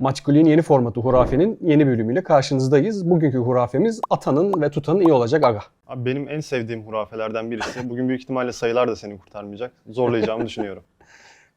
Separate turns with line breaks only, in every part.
Maç Golü'nün yeni formatı Hurafe'nin yeni bölümüyle karşınızdayız. Bugünkü hurafemiz Atan'ın ve Tutan'ın iyi olacak aga.
Abi benim en sevdiğim hurafelerden birisi. Bugün büyük ihtimalle sayılar da seni kurtarmayacak. Zorlayacağımı düşünüyorum.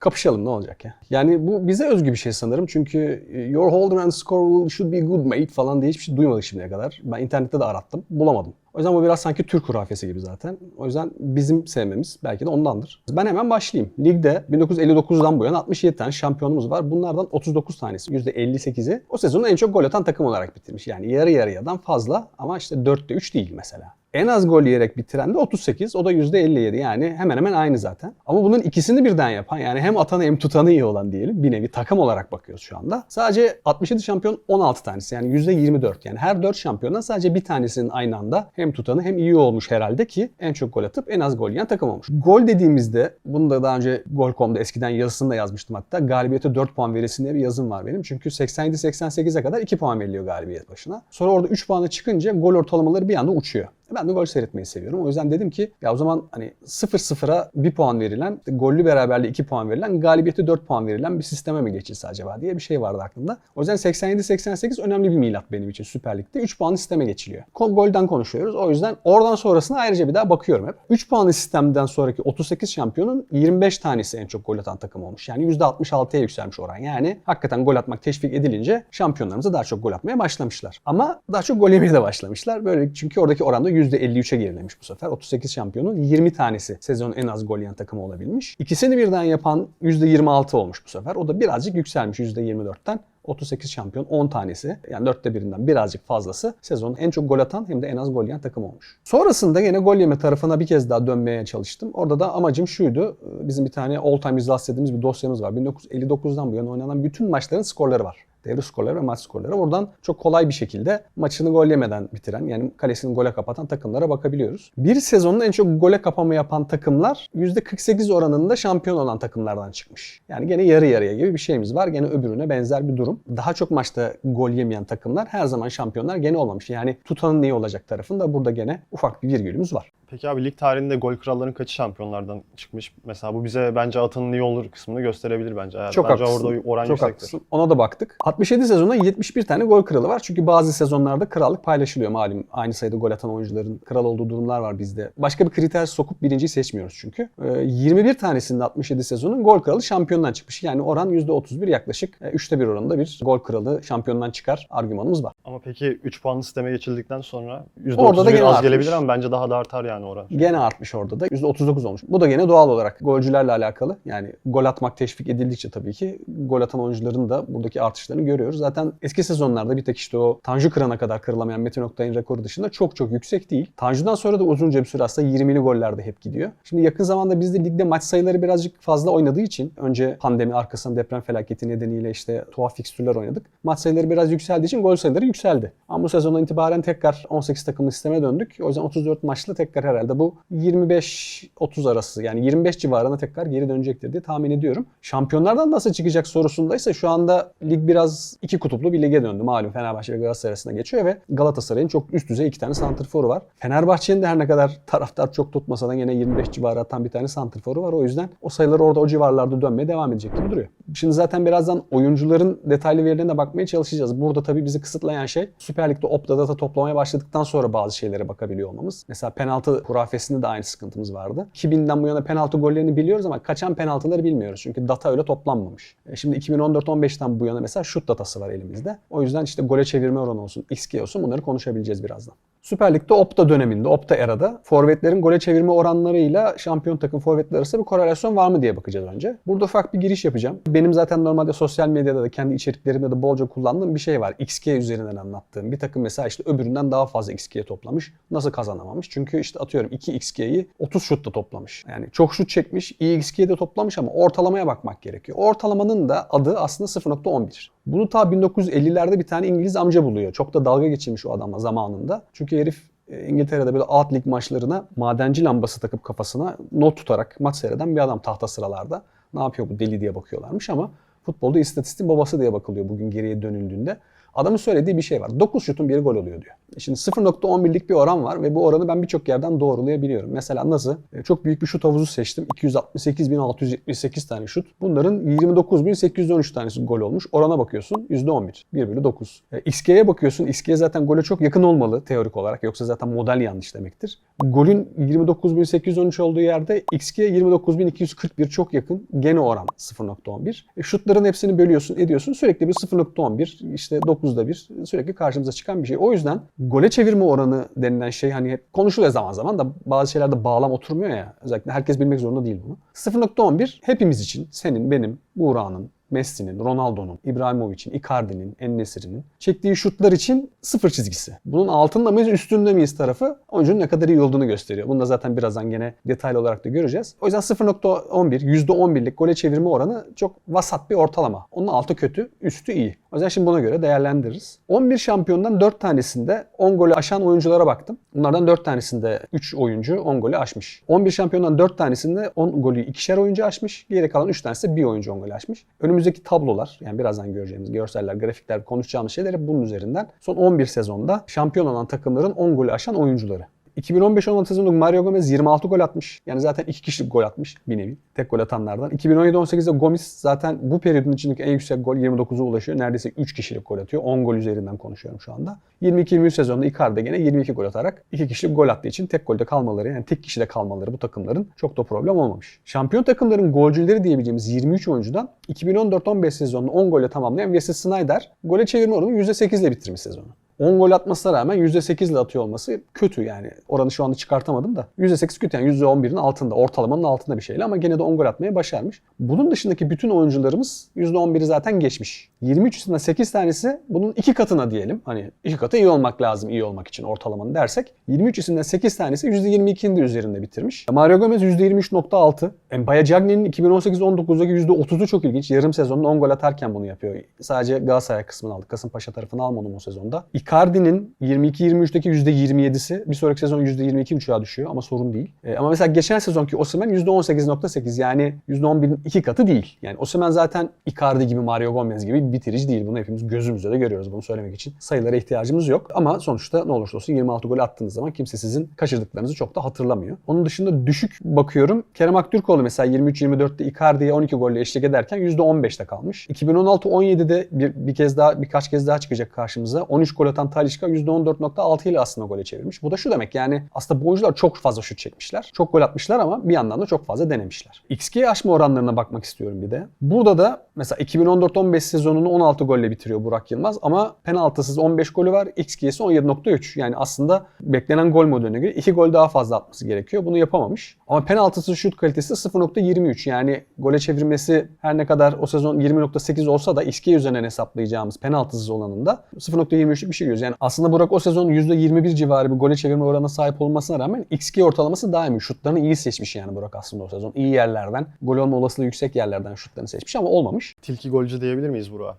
Kapışalım ne olacak ya. Yani bu bize özgü bir şey sanırım. Çünkü e, your holder and score should be good mate falan diye hiçbir şey duymadık şimdiye kadar. Ben internette de arattım. Bulamadım. O yüzden bu biraz sanki Türk hurafesi gibi zaten. O yüzden bizim sevmemiz belki de ondandır. Ben hemen başlayayım. Ligde 1959'dan bu yana 67 tane şampiyonumuz var. Bunlardan 39 tanesi %58'i o sezonun en çok gol atan takım olarak bitirmiş. Yani yarı yarıyadan fazla ama işte 4'te 3 değil mesela. En az gol yiyerek bitiren de 38. O da %57 yani hemen hemen aynı zaten. Ama bunun ikisini birden yapan yani hem atanı hem tutanı iyi olan diyelim bir nevi takım olarak bakıyoruz şu anda. Sadece 67 şampiyon 16 tanesi yani %24 yani her 4 şampiyondan sadece bir tanesinin aynı anda hem tutanı hem iyi olmuş herhalde ki en çok gol atıp en az gol yiyen takım olmuş. Gol dediğimizde bunu da daha önce Gol.com'da eskiden yazısını da yazmıştım hatta. Galibiyete 4 puan verilsin diye bir yazım var benim. Çünkü 87-88'e kadar 2 puan veriliyor galibiyet başına. Sonra orada 3 puanı çıkınca gol ortalamaları bir anda uçuyor. Ben de gol seyretmeyi seviyorum. O yüzden dedim ki ya o zaman hani 0-0'a 1 puan verilen, gollü beraberliğe 2 puan verilen, galibiyete 4 puan verilen bir sisteme mi geçilse acaba diye bir şey vardı aklımda. O yüzden 87-88 önemli bir milat benim için Süper Lig'de. 3 puanlı sisteme geçiliyor. Golden konuşuyoruz. O yüzden oradan sonrasına ayrıca bir daha bakıyorum hep. 3 puanlı sistemden sonraki 38 şampiyonun 25 tanesi en çok gol atan takım olmuş. Yani %66'ya yükselmiş oran. Yani hakikaten gol atmak teşvik edilince şampiyonlarımız daha çok gol atmaya başlamışlar. Ama daha çok gol yemeye de başlamışlar. Böyle çünkü oradaki oranda %53'e gerilemiş bu sefer. 38 şampiyonun 20 tanesi sezonun en az gol yiyen takımı olabilmiş. İkisini birden yapan %26 olmuş bu sefer. O da birazcık yükselmiş %24'ten. 38 şampiyon 10 tanesi yani dörtte birinden birazcık fazlası sezonun en çok gol atan hem de en az gol yiyen takım olmuş. Sonrasında yine gol yeme tarafına bir kez daha dönmeye çalıştım. Orada da amacım şuydu. Bizim bir tane all time izlas dediğimiz bir dosyamız var. 1959'dan bu yana oynanan bütün maçların skorları var devre skorları ve maç skorları. Oradan çok kolay bir şekilde maçını gol yemeden bitiren yani kalesini gole kapatan takımlara bakabiliyoruz. Bir sezonun en çok gole kapama yapan takımlar %48 oranında şampiyon olan takımlardan çıkmış. Yani gene yarı yarıya gibi bir şeyimiz var. Gene öbürüne benzer bir durum. Daha çok maçta gol yemeyen takımlar her zaman şampiyonlar gene olmamış. Yani tutanın iyi olacak tarafında burada gene ufak bir virgülümüz var.
Peki abi lig tarihinde gol kralların kaçı şampiyonlardan çıkmış? Mesela bu bize bence Atan'ın iyi olur kısmını gösterebilir bence. Yani
Çok
bence
haklısın.
orada oran
Çok
yüksektir.
haklısın. Ona da baktık. 67 sezonda 71 tane gol kralı var. Çünkü bazı sezonlarda krallık paylaşılıyor malum. Aynı sayıda gol atan oyuncuların kral olduğu durumlar var bizde. Başka bir kriter sokup birinciyi seçmiyoruz çünkü. Ee, 21 tanesinde 67 sezonun gol kralı şampiyondan çıkmış. Yani oran %31 yaklaşık. e, Üçte bir oranında bir gol kralı şampiyondan çıkar argümanımız var.
Ama peki 3 puanlı sisteme geçildikten sonra %31
Orada da
az
artmış.
gelebilir ama bence daha da artar yani oran.
Gene artmış orada da. %39 olmuş. Bu da gene doğal olarak golcülerle alakalı. Yani gol atmak teşvik edildikçe tabii ki gol atan oyuncuların da buradaki artışlarını görüyoruz. Zaten eski sezonlarda bir tek işte o Tanju Kıran'a kadar kırılamayan Metin Oktay'ın rekoru dışında çok çok yüksek değil. Tanju'dan sonra da uzunca bir süre aslında 20'li gollerde hep gidiyor. Şimdi yakın zamanda bizde ligde maç sayıları birazcık fazla oynadığı için önce pandemi arkasından deprem felaketi nedeniyle işte tuhaf fikstürler oynadık. Maç sayıları biraz yükseldiği için gol sayıları yükseldi. Ama bu sezondan itibaren tekrar 18 takımlı sisteme döndük. O yüzden 34 maçlı tekrar herhalde bu 25-30 arası yani 25 civarına tekrar geri dönecektir diye tahmin ediyorum. Şampiyonlardan nasıl çıkacak sorusundaysa şu anda lig biraz iki kutuplu bir lige döndü. Malum Fenerbahçe ve Galatasaray arasında geçiyor ve Galatasaray'ın çok üst düzey iki tane santrforu var. Fenerbahçe'nin de her ne kadar taraftar çok tutmasa da yine 25 civarı atan bir tane santrforu var. O yüzden o sayılar orada o civarlarda dönmeye devam edecek gibi duruyor. Şimdi zaten birazdan oyuncuların detaylı verilerine bakmaya çalışacağız. Burada tabii bizi kısıtlayan şey Süper Lig'de Opta data toplamaya başladıktan sonra bazı şeylere bakabiliyor olmamız. Mesela penaltı hurafesinde de aynı sıkıntımız vardı. 2000'den bu yana penaltı gollerini biliyoruz ama kaçan penaltıları bilmiyoruz. Çünkü data öyle toplanmamış. E Şimdi 2014-15'ten bu yana mesela şut datası var elimizde. O yüzden işte gole çevirme oranı olsun, XG olsun bunları konuşabileceğiz birazdan. Süper Lig'de Opta döneminde, Opta erada forvetlerin gole çevirme oranlarıyla şampiyon takım forvetler arasında bir korelasyon var mı diye bakacağız önce. Burada ufak bir giriş yapacağım. Benim zaten normalde sosyal medyada da kendi içeriklerimde de bolca kullandığım bir şey var. XG üzerinden anlattığım. Bir takım mesela işte öbüründen daha fazla XG toplamış. Nasıl kazanamamış? Çünkü işte atıyorum 2 XG'yi 30 şutta toplamış. Yani çok şut çekmiş, iyi XG'yi de toplamış ama ortalamaya bakmak gerekiyor. Ortalamanın da adı aslında 0.11. Bunu ta 1950'lerde bir tane İngiliz amca buluyor. Çok da dalga geçirmiş o adamla zamanında. Çünkü herif e, İngiltere'de böyle alt lig maçlarına madenci lambası takıp kafasına not tutarak maç seyreden bir adam tahta sıralarda. Ne yapıyor bu deli diye bakıyorlarmış ama futbolda istatistiğin babası diye bakılıyor bugün geriye dönüldüğünde. Adamın söylediği bir şey var. 9 şutun biri gol oluyor diyor. Şimdi 0.11'lik bir oran var ve bu oranı ben birçok yerden doğrulayabiliyorum. Mesela nasıl? E, Çok büyük bir şut havuzu seçtim. 268.678 tane şut. Bunların 29.813 tanesi gol olmuş. Orana bakıyorsun %11. 1 bölü 9. E, XG'ye bakıyorsun. XG zaten gole çok yakın olmalı teorik olarak. Yoksa zaten model yanlış demektir. Golün 29.813 olduğu yerde XG 29.241 çok yakın. Gene oran 0.11. E, şutların hepsini bölüyorsun, ediyorsun. Sürekli bir 0.11, işte 9'da bir sürekli karşımıza çıkan bir şey. O yüzden gole çevirme oranı denilen şey hani hep konuşuluyor zaman zaman da bazı şeylerde bağlam oturmuyor ya. Özellikle herkes bilmek zorunda değil bunu. 0.11 hepimiz için senin, benim, Buğra'nın, Messi'nin, Ronaldo'nun, İbrahimovic'in, Icardi'nin, Ennesiri'nin çektiği şutlar için sıfır çizgisi. Bunun altında mıyız, üstünde miyiz tarafı oyuncunun ne kadar iyi olduğunu gösteriyor. Bunu da zaten birazdan gene detaylı olarak da göreceğiz. O yüzden 0.11, %11'lik gole çevirme oranı çok vasat bir ortalama. Onun altı kötü, üstü iyi. O yüzden şimdi buna göre değerlendiririz. 11 şampiyondan 4 tanesinde 10 golü aşan oyunculara baktım. Bunlardan 4 tanesinde 3 oyuncu 10 golü aşmış. 11 şampiyondan 4 tanesinde 10 golü ikişer oyuncu aşmış. Geri kalan 3 tanesi de bir oyuncu 10 golü aşmış. Önümüzdeki tablolar yani birazdan göreceğimiz görseller, grafikler, konuşacağımız şeyler hep bunun üzerinden. Son 11 sezonda şampiyon olan takımların 10 golü aşan oyuncuları. 2015-16 sezonunda Mario Gomez 26 gol atmış. Yani zaten iki kişilik gol atmış bir nevi. Tek gol atanlardan. 2017-18'de Gomis zaten bu periyodun içindeki en yüksek gol 29'a ulaşıyor. Neredeyse 3 kişilik gol atıyor. 10 gol üzerinden konuşuyorum şu anda. 22-23 sezonunda Icardi gene 22 gol atarak 2 kişilik gol attığı için tek golde kalmaları yani tek kişide kalmaları bu takımların çok da problem olmamış. Şampiyon takımların golcüleri diyebileceğimiz 23 oyuncudan 2014-15 sezonunu 10 golle tamamlayan Wesley Sneijder gole çevirme oranı %8 ile bitirmiş sezonu. 10 gol atmasına rağmen %8 ile atıyor olması kötü yani. Oranı şu anda çıkartamadım da. %8 kötü yani %11'in altında, ortalamanın altında bir şeyle ama gene de 10 gol atmayı başarmış. Bunun dışındaki bütün oyuncularımız %11'i zaten geçmiş. 23 üstünden 8 tanesi bunun iki katına diyelim. Hani iki katı iyi olmak lazım iyi olmak için ortalamanı dersek. 23 üstünden 8 tanesi %22'nin de üzerinde bitirmiş. Mario Gomez %23.6. Mbaya Cagney'in 2018-19'daki %30'u çok ilginç. Yarım sezonda 10 gol atarken bunu yapıyor. Sadece Galatasaray kısmını aldık. Kasımpaşa tarafını almadım o sezonda. Icardi'nin 22-23'teki %27'si bir sonraki sezon %22.5'a düşüyor ama sorun değil. E, ama mesela geçen sezonki Osimhen %18.8 yani %11'in iki katı değil. Yani Osimhen zaten Icardi gibi Mario Gomez gibi bir bitirici değil. Bunu hepimiz gözümüzde de görüyoruz. Bunu söylemek için sayılara ihtiyacımız yok. Ama sonuçta ne olursa olsun 26 gol attığınız zaman kimse sizin kaçırdıklarınızı çok da hatırlamıyor. Onun dışında düşük bakıyorum. Kerem Aktürkoğlu mesela 23-24'te Icardi'ye 12 golle eşlik ederken %15'te kalmış. 2016-17'de bir, bir kez daha birkaç kez daha çıkacak karşımıza. 13 gol atan Talisca %14.6 ile aslında gole çevirmiş. Bu da şu demek yani aslında bu oyuncular çok fazla şut çekmişler. Çok gol atmışlar ama bir yandan da çok fazla denemişler. XG aşma oranlarına bakmak istiyorum bir de. Burada da mesela 2014-15 sezonunu 16 golle bitiriyor Burak Yılmaz ama penaltısız 15 golü var. XG'si 17.3. Yani aslında beklenen gol modeline göre 2 gol daha fazla atması gerekiyor. Bunu yapamamış. Ama penaltısız şut kalitesi 0.23. Yani gole çevirmesi her ne kadar o sezon 20.8 olsa da XG üzerinden hesaplayacağımız penaltısız olanında 0.23'lük bir şey görüyoruz. Yani aslında Burak o sezon %21 civarı bir gole çevirme oranına sahip olmasına rağmen XG ortalaması daha iyi. Şutlarını iyi seçmiş yani Burak aslında o sezon. İyi yerlerden, gol olma olasılığı yüksek yerlerden şutlarını seçmiş ama olmamış.
Tilki golcü diyebilir miyiz Burak'a?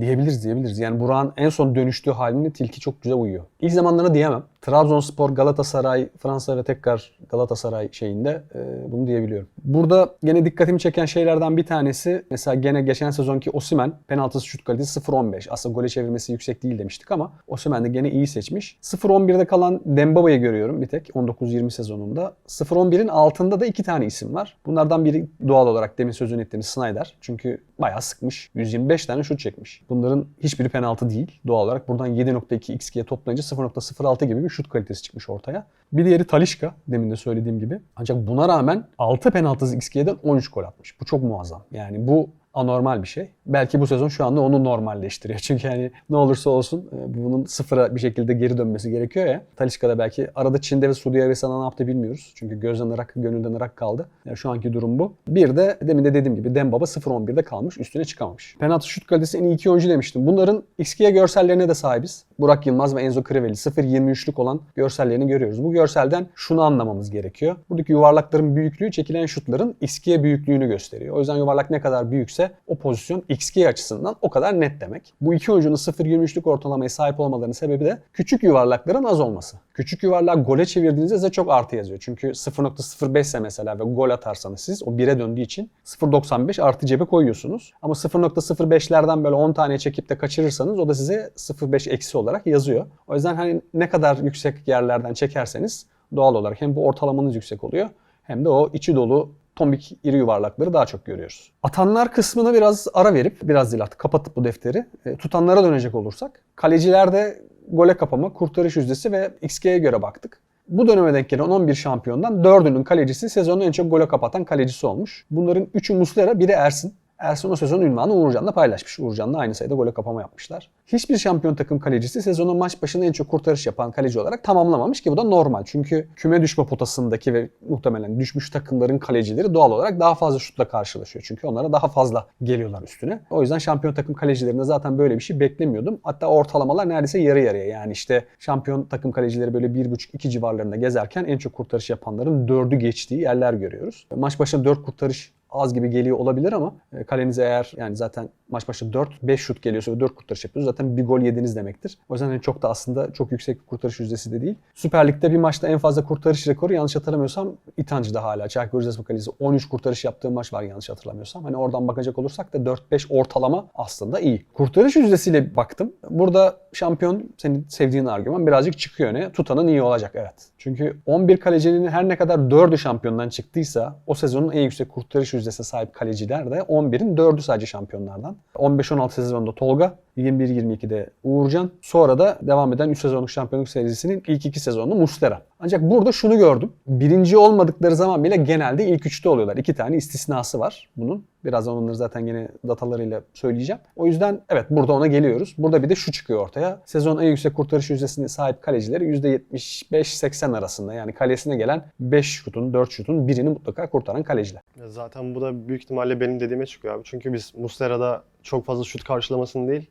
Diyebiliriz diyebiliriz. Yani Burak'ın en son dönüştüğü halini Tilki çok güzel uyuyor. İlk zamanlarına diyemem. Trabzonspor, Galatasaray, Fransa ve tekrar Galatasaray şeyinde e, bunu diyebiliyorum. Burada gene dikkatimi çeken şeylerden bir tanesi mesela gene geçen sezonki Osimen penaltısı şut kalitesi 0.15. Aslında gole çevirmesi yüksek değil demiştik ama Osimen de gene iyi seçmiş. 0.11'de kalan Dembaba'yı görüyorum bir tek 19-20 sezonunda. 0.11'in altında da iki tane isim var. Bunlardan biri doğal olarak demin sözünü ettiğimiz Snyder. Çünkü bayağı sıkmış. 125 tane şut çekmiş. Bunların hiçbiri penaltı değil. Doğal olarak buradan 7.2 XG'ye toplayınca 0.06 gibi bir şut kalitesi çıkmış ortaya. Bir diğeri Talişka demin de söylediğim gibi. Ancak buna rağmen 6 penaltısız XG'den 13 gol atmış. Bu çok muazzam. Yani bu anormal bir şey. Belki bu sezon şu anda onu normalleştiriyor. Çünkü yani ne olursa olsun e, bunun sıfıra bir şekilde geri dönmesi gerekiyor ya. Talişka'da belki arada Çin'de ve Suudi Arabistan'da ne yaptı bilmiyoruz. Çünkü gözden ırak, gönülden ırak kaldı. Yani şu anki durum bu. Bir de demin de dediğim gibi Dembaba 0-11'de kalmış. Üstüne çıkamamış. Penaltı şut kalitesi en iyi iki oyuncu demiştim. Bunların XG görsellerine de sahibiz. Burak Yılmaz ve Enzo Crivelli 0-23'lük olan görsellerini görüyoruz. Bu görselden şunu anlamamız gerekiyor. Buradaki yuvarlakların büyüklüğü çekilen şutların XG büyüklüğünü gösteriyor. O yüzden yuvarlak ne kadar büyükse o pozisyon XG açısından o kadar net demek. Bu iki oyuncunun 0.23'lük ortalamaya sahip olmalarının sebebi de küçük yuvarlakların az olması. Küçük yuvarlağı gole çevirdiğinizde size çok artı yazıyor. Çünkü 0.05 ise mesela ve gol atarsanız siz o 1'e döndüğü için 0.95 artı cebe koyuyorsunuz. Ama 0.05'lerden böyle 10 tane çekip de kaçırırsanız o da size 0.5 eksi olarak yazıyor. O yüzden hani ne kadar yüksek yerlerden çekerseniz doğal olarak hem bu ortalamanız yüksek oluyor hem de o içi dolu tombik iri yuvarlakları daha çok görüyoruz. Atanlar kısmına biraz ara verip biraz değil kapatıp bu defteri e, tutanlara dönecek olursak kalecilerde gole kapama, kurtarış yüzdesi ve XG'ye göre baktık. Bu döneme denk gelen 11 şampiyondan 4'ünün kalecisi sezonu en çok gole kapatan kalecisi olmuş. Bunların 3'ü Muslera, biri Ersin. Ersin o sezon ünvanı Uğurcan'la paylaşmış. Uğurcan'la aynı sayıda gole kapama yapmışlar. Hiçbir şampiyon takım kalecisi sezonun maç başına en çok kurtarış yapan kaleci olarak tamamlamamış ki bu da normal. Çünkü küme düşme potasındaki ve muhtemelen düşmüş takımların kalecileri doğal olarak daha fazla şutla karşılaşıyor. Çünkü onlara daha fazla geliyorlar üstüne. O yüzden şampiyon takım kalecilerinde zaten böyle bir şey beklemiyordum. Hatta ortalamalar neredeyse yarı yarıya. Yani işte şampiyon takım kalecileri böyle 1,5-2 civarlarında gezerken en çok kurtarış yapanların 4'ü geçtiği yerler görüyoruz. Maç başına 4 kurtarış az gibi geliyor olabilir ama e, kalenize eğer yani zaten maç başı 4 5 şut geliyorsa ve 4 kurtarış yapıyorsunuz zaten bir gol yediniz demektir. O yüzden hani çok da aslında çok yüksek bir kurtarış yüzdesi de değil. Süper Lig'de bir maçta en fazla kurtarış rekoru yanlış hatırlamıyorsam İtancı'da hala. Çaykur Rizespor kalecisi 13 kurtarış yaptığı maç var yanlış hatırlamıyorsam. Hani oradan bakacak olursak da 4-5 ortalama aslında iyi. Kurtarış yüzdesiyle baktım. Burada şampiyon senin sevdiğin argüman birazcık çıkıyor ne? Tutanın iyi olacak evet. Çünkü 11 kalecinin her ne kadar 4'ü şampiyondan çıktıysa o sezonun en yüksek kurtarış yüzdesine sahip kaleciler de 11'in 4'ü sadece şampiyonlardan. 15-16 sezonunda Tolga, 21-22'de Uğurcan. Sonra da devam eden 3 sezonluk şampiyonluk serisinin ilk 2 sezonunu Muslera. Ancak burada şunu gördüm. Birinci olmadıkları zaman bile genelde ilk üçte oluyorlar. İki tane istisnası var bunun. Birazdan onları zaten yine datalarıyla söyleyeceğim. O yüzden evet burada ona geliyoruz. Burada bir de şu çıkıyor ortaya. Sezon en yüksek kurtarış yüzdesine sahip kalecileri %75-80 arasında. Yani kalesine gelen 5 şutun, 4 şutun birini mutlaka kurtaran kaleciler.
Zaten bu da büyük ihtimalle benim dediğime çıkıyor abi. Çünkü biz Muslera'da çok fazla şut karşılamasını değil,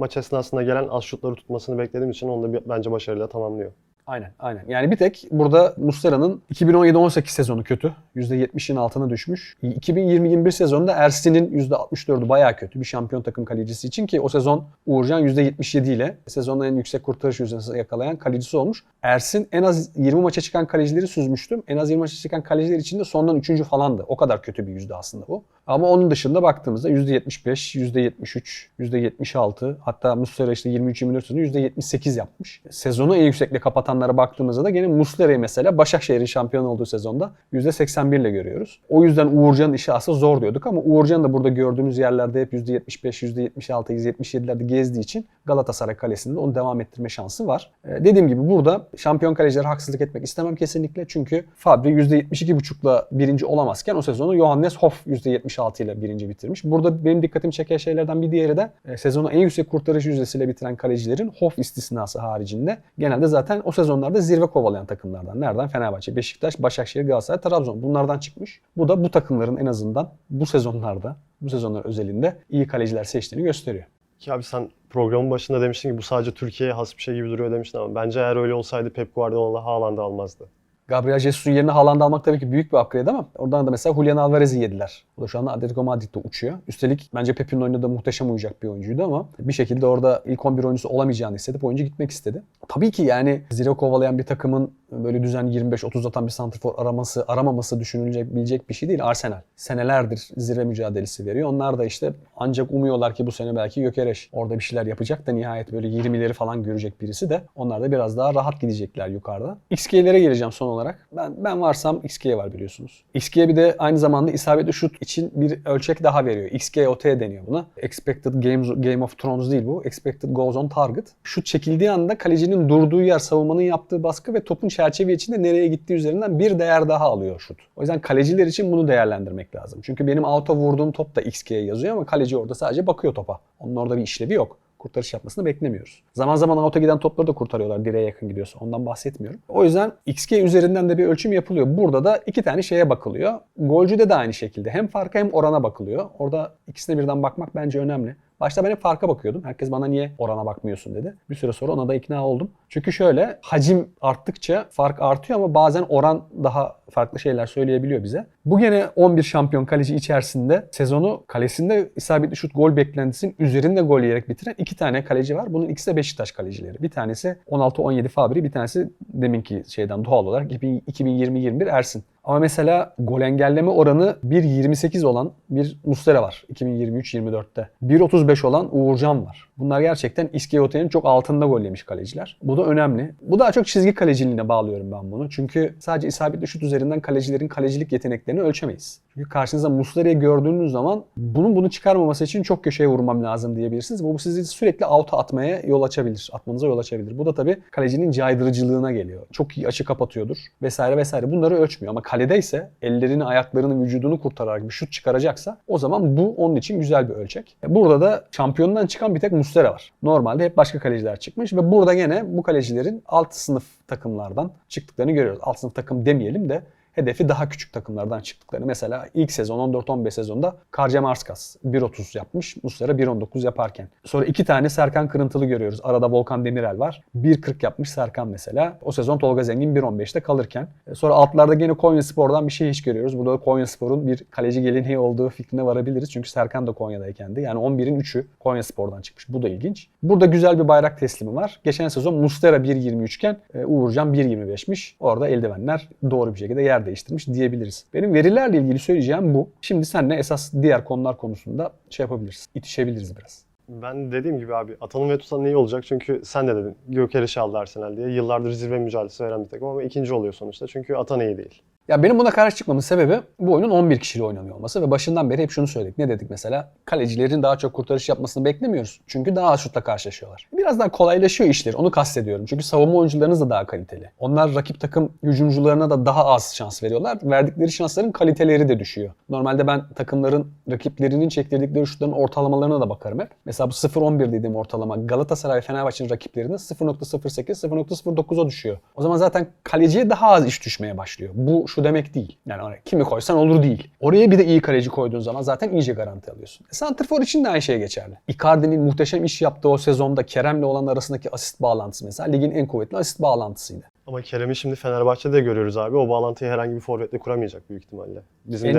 maç esnasında gelen az şutları tutmasını beklediğim için onu da bence başarıyla tamamlıyor.
Aynen, aynen. Yani bir tek burada Muslera'nın 2017-18 sezonu kötü. %70'in altına düşmüş. 2020-21 sezonunda Ersin'in %64'ü bayağı kötü bir şampiyon takım kalecisi için ki o sezon Uğurcan %77 ile sezonun en yüksek kurtarış yüzdesini yakalayan kalecisi olmuş. Ersin en az 20 maça çıkan kalecileri süzmüştüm. En az 20 maça çıkan kaleciler içinde sondan 3. falandı. O kadar kötü bir yüzde aslında bu. Ama onun dışında baktığımızda %75, %73, %76 hatta Muslera işte 23-24 sezonu %78 yapmış. Sezonu en yüksekle kapatanlara baktığımızda da gene Muslera'yı mesela Başakşehir'in şampiyon olduğu sezonda %81 ile görüyoruz. O yüzden Uğurcan'ın işi aslında zor diyorduk ama Uğurcan da burada gördüğümüz yerlerde hep %75, %76, %77'lerde gezdiği için Galatasaray kalesinde onu devam ettirme şansı var. Ee, dediğim gibi burada şampiyon kalecilere haksızlık etmek istemem kesinlikle. Çünkü Fabri %72,5'la birinci olamazken o sezonu Johannes Hoff %76 ile birinci bitirmiş. Burada benim dikkatimi çeken şeylerden bir diğeri de e, sezonu en yüksek kurtarış yüzdesiyle bitiren kalecilerin Hoff istisnası haricinde genelde zaten o sezonlarda zirve kovalayan takımlardan. Nereden? Fenerbahçe, Beşiktaş, Başakşehir, Galatasaray, Trabzon. Bunlardan çıkmış. Bu da bu takımların en azından bu sezonlarda, bu sezonlar özelinde iyi kaleciler seçtiğini gösteriyor.
Ki abi sen programın başında demiştin ki bu sadece Türkiye'ye has bir şey gibi duruyor demiştin ama bence eğer öyle olsaydı Pep Guardiola Haaland'ı almazdı.
Gabriel Jesus'un yerine Haaland'ı almak tabii ki büyük bir upgrade ama oradan da mesela Julian Alvarez'i yediler. O da şu anda Atletico Madrid'de uçuyor. Üstelik bence Pep'in oyunda da muhteşem uyacak bir oyuncuydu ama bir şekilde orada ilk 11 oyuncusu olamayacağını hissedip oyuncu gitmek istedi. Tabii ki yani zirve kovalayan bir takımın böyle düzen 25-30 atan bir santrfor araması, aramaması düşünülebilecek bir şey değil. Arsenal senelerdir zirve mücadelesi veriyor. Onlar da işte ancak umuyorlar ki bu sene belki Gökereş orada bir şeyler yapacak da nihayet böyle 20'leri falan görecek birisi de onlar da biraz daha rahat gidecekler yukarıda. XG'lere geleceğim son olarak. Ben ben varsam XG var biliyorsunuz. XG bir de aynı zamanda isabetli şut için bir ölçek daha veriyor. XGOT deniyor buna. Expected Games, Game of Thrones değil bu. Expected Goals on Target. Şut çekildiği anda kalecinin durduğu yer, savunmanın yaptığı baskı ve topun çerçeve içinde nereye gittiği üzerinden bir değer daha alıyor şut. O yüzden kaleciler için bunu değerlendirmek lazım. Çünkü benim auto vurduğum top da XG'ye yazıyor ama kaleci orada sadece bakıyor topa. Onun orada bir işlevi yok kurtarış yapmasını beklemiyoruz. Zaman zaman auto giden topları da kurtarıyorlar direğe yakın gidiyorsa. Ondan bahsetmiyorum. O yüzden XG üzerinden de bir ölçüm yapılıyor. Burada da iki tane şeye bakılıyor. Golcüde de aynı şekilde. Hem farka hem orana bakılıyor. Orada ikisine birden bakmak bence önemli. Başta ben hep farka bakıyordum. Herkes bana niye orana bakmıyorsun dedi. Bir süre sonra ona da ikna oldum. Çünkü şöyle hacim arttıkça fark artıyor ama bazen oran daha farklı şeyler söyleyebiliyor bize. Bu gene 11 şampiyon kaleci içerisinde sezonu kalesinde isabetli şut gol beklentisinin üzerinde gol yiyerek bitiren iki tane kaleci var. Bunun ikisi de Beşiktaş kalecileri. Bir tanesi 16-17 Fabri, bir tanesi deminki şeyden doğal olarak 2020-21 Ersin. Ama mesela gol engelleme oranı 1.28 olan bir Muslera var 2023-24'te. 1.35 olan Uğurcan var. Bunlar gerçekten İskiote'nin çok altında gol yemiş kaleciler. Bu da önemli. Bu daha çok çizgi kaleciliğine bağlıyorum ben bunu. Çünkü sadece isabetli şut üzerinden kalecilerin kalecilik yeteneklerini ölçemeyiz. Çünkü karşınızda Muslera'yı gördüğünüz zaman bunun bunu çıkarmaması için çok köşeye vurmam lazım diyebilirsiniz. Bu sizi sürekli out'a atmaya yol açabilir. Atmanıza yol açabilir. Bu da tabii kalecinin caydırıcılığına geliyor. Çok iyi açı kapatıyordur vesaire vesaire. Bunları ölçmüyor ama kalede ise ellerini, ayaklarını, vücudunu kurtararak bir şut çıkaracaksa o zaman bu onun için güzel bir ölçek. Burada da şampiyondan çıkan bir tek Muslera var. Normalde hep başka kaleciler çıkmış ve burada gene bu kalecilerin alt sınıf takımlardan çıktıklarını görüyoruz. Alt sınıf takım demeyelim de hedefi daha küçük takımlardan çıktıklarını. Mesela ilk sezon 14-15 sezonda Karcem Arskas 1.30 yapmış. Muslera 1.19 yaparken. Sonra iki tane Serkan Kırıntılı görüyoruz. Arada Volkan Demirel var. 1.40 yapmış Serkan mesela. O sezon Tolga Zengin 1.15'te kalırken. E, Sonra altlarda gene Konya Spor'dan bir şey hiç görüyoruz. Burada da Konya Spor'un bir kaleci geleneği olduğu fikrine varabiliriz. Çünkü Serkan da Konya'daykendi. Yani 11'in 3'ü Konya Spor'dan çıkmış. Bu da ilginç. Burada güzel bir bayrak teslimi var. Geçen sezon Mustera 1.23 iken e, Uğurcan 1.25'miş. Orada eldivenler doğru bir şekilde yer değiştirmiş diyebiliriz. Benim verilerle ilgili söyleyeceğim bu. Şimdi seninle esas diğer konular konusunda şey yapabiliriz. İtişebiliriz biraz.
Ben dediğim gibi abi atalım ve tutalım iyi olacak çünkü sen de dedin Gökeriş'i aldı Arsenal diye. Yıllardır zirve mücadelesi veren bir takım ama ikinci oluyor sonuçta çünkü atan iyi değil.
Ya benim buna karşı çıkmamın sebebi bu oyunun 11 kişiyle oynanıyor olması ve başından beri hep şunu söyledik. Ne dedik mesela? Kalecilerin daha çok kurtarış yapmasını beklemiyoruz. Çünkü daha az şutla karşılaşıyorlar. Biraz daha kolaylaşıyor işleri. Onu kastediyorum. Çünkü savunma oyuncularınız da daha kaliteli. Onlar rakip takım hücumcularına da daha az şans veriyorlar. Verdikleri şansların kaliteleri de düşüyor. Normalde ben takımların rakiplerinin çektirdikleri şutların ortalamalarına da bakarım hep. Mesela bu 0-11 dediğim ortalama Galatasaray Fenerbahçe'nin rakiplerinde 0.08, 0.09'a düşüyor. O zaman zaten kaleciye daha az iş düşmeye başlıyor. Bu şu demek değil. Yani oraya kimi koysan olur değil. Oraya bir de iyi kaleci koyduğun zaman zaten iyice garanti alıyorsun. E, Santrfor için de aynı şey geçerli. Icardi'nin muhteşem iş yaptığı o sezonda Kerem'le olan arasındaki asist bağlantısı mesela ligin en kuvvetli asist bağlantısıydı.
Ama Kerem'i şimdi Fenerbahçe'de görüyoruz abi. O bağlantıyı herhangi bir forvetle kuramayacak büyük ihtimalle. Bizim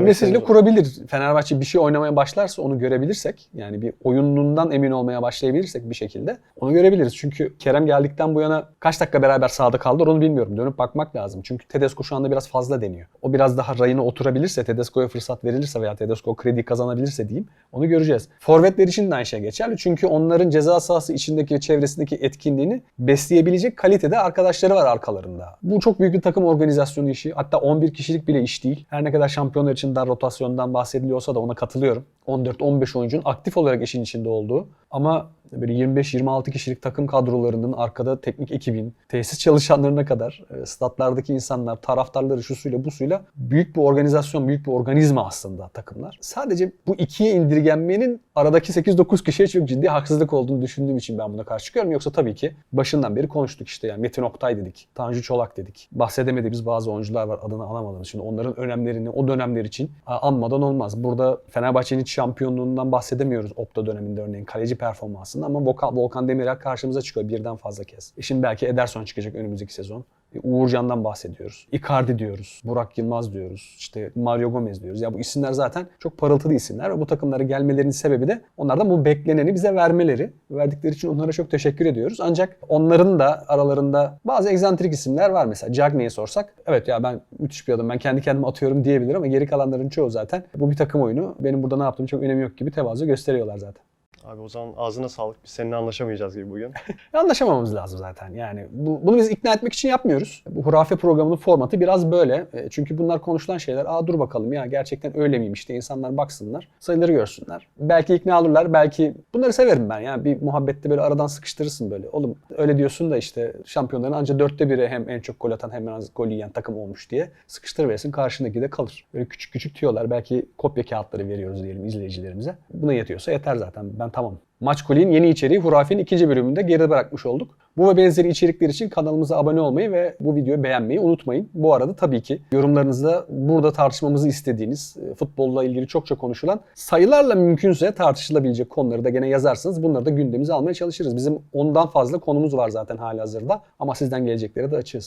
kurabilir. Fenerbahçe bir şey oynamaya başlarsa onu görebilirsek yani bir oyunundan emin olmaya başlayabilirsek bir şekilde onu görebiliriz. Çünkü Kerem geldikten bu yana kaç dakika beraber sahada kaldılar onu bilmiyorum. Dönüp bakmak lazım. Çünkü Tedesco şu anda biraz fazla deniyor. O biraz daha rayına oturabilirse, Tedesco'ya fırsat verilirse veya Tedesco kredi kazanabilirse diyeyim onu göreceğiz. Forvetler için de aynı şey geçerli. Çünkü onların ceza sahası içindeki ve çevresindeki etkinliğini besleyebilecek kalitede arkadaşları var arkalarında. Bu çok büyük bir takım organizasyonu işi. Hatta 11 kişilik bile iş değil. Her ne kadar şampiyonlar için dar rotasyondan bahsediliyorsa da ona katılıyorum. 14-15 oyuncunun aktif olarak işin içinde olduğu ama böyle 25-26 kişilik takım kadrolarının arkada teknik ekibin, tesis çalışanlarına kadar e, statlardaki insanlar, taraftarları şu suyla bu suyla büyük bir organizasyon, büyük bir organizma aslında takımlar. Sadece bu ikiye indirgenmenin aradaki 8-9 kişiye çok ciddi haksızlık olduğunu düşündüğüm için ben buna karşı çıkıyorum. Yoksa tabii ki başından beri konuştuk işte yani Metin Oktay dedik, Tanju Çolak dedik. Bahsedemediğimiz bazı oyuncular var adını alamadığımız. Şimdi onların önemlerini o dönemler için anmadan olmaz. Burada Fenerbahçe'nin şampiyonluğundan bahsedemiyoruz Opta döneminde örneğin kaleci performansında ama Volkan, Volkan Demirel karşımıza çıkıyor birden fazla kez. E şimdi belki Ederson çıkacak önümüzdeki sezon. E, Uğurcan'dan bahsediyoruz. Icardi diyoruz. Burak Yılmaz diyoruz. İşte Mario Gomez diyoruz. Ya bu isimler zaten çok parıltılı isimler ve bu takımlara gelmelerinin sebebi de onlardan bu bekleneni bize vermeleri. Verdikleri için onlara çok teşekkür ediyoruz. Ancak onların da aralarında bazı egzantrik isimler var. Mesela Cagney'e sorsak evet ya ben müthiş bir adam ben kendi kendime atıyorum diyebilir ama geri kalanların çoğu zaten bu bir takım oyunu. Benim burada ne yaptığım çok önemi yok gibi tevazu gösteriyorlar zaten.
Abi o zaman ağzına sağlık. Biz seninle anlaşamayacağız gibi bugün.
Anlaşamamamız lazım zaten. Yani bu, bunu biz ikna etmek için yapmıyoruz. Bu hurafe programının formatı biraz böyle. E, Çünkü bunlar konuşulan şeyler. Aa dur bakalım ya gerçekten öyle miymiş diye insanlar baksınlar. Sayıları görsünler. Belki ikna olurlar. Belki bunları severim ben. Yani bir muhabbette böyle aradan sıkıştırırsın böyle. Oğlum öyle diyorsun da işte şampiyonların ancak dörtte biri hem en çok gol atan hem en az gol yiyen takım olmuş diye sıkıştırıversin. Karşındaki de kalır. Böyle küçük küçük tüyolar. Belki kopya kağıtları veriyoruz diyelim izleyicilerimize. Buna yetiyorsa yeter zaten. Ben tamam. Maç Kuli'nin yeni içeriği Hurafe'nin ikinci bölümünde geride bırakmış olduk. Bu ve benzeri içerikler için kanalımıza abone olmayı ve bu videoyu beğenmeyi unutmayın. Bu arada tabii ki yorumlarınızda burada tartışmamızı istediğiniz, e, futbolla ilgili çokça konuşulan, sayılarla mümkünse tartışılabilecek konuları da gene yazarsanız bunları da gündemimize almaya çalışırız. Bizim ondan fazla konumuz var zaten hali hazırda ama sizden gelecekleri de açığız.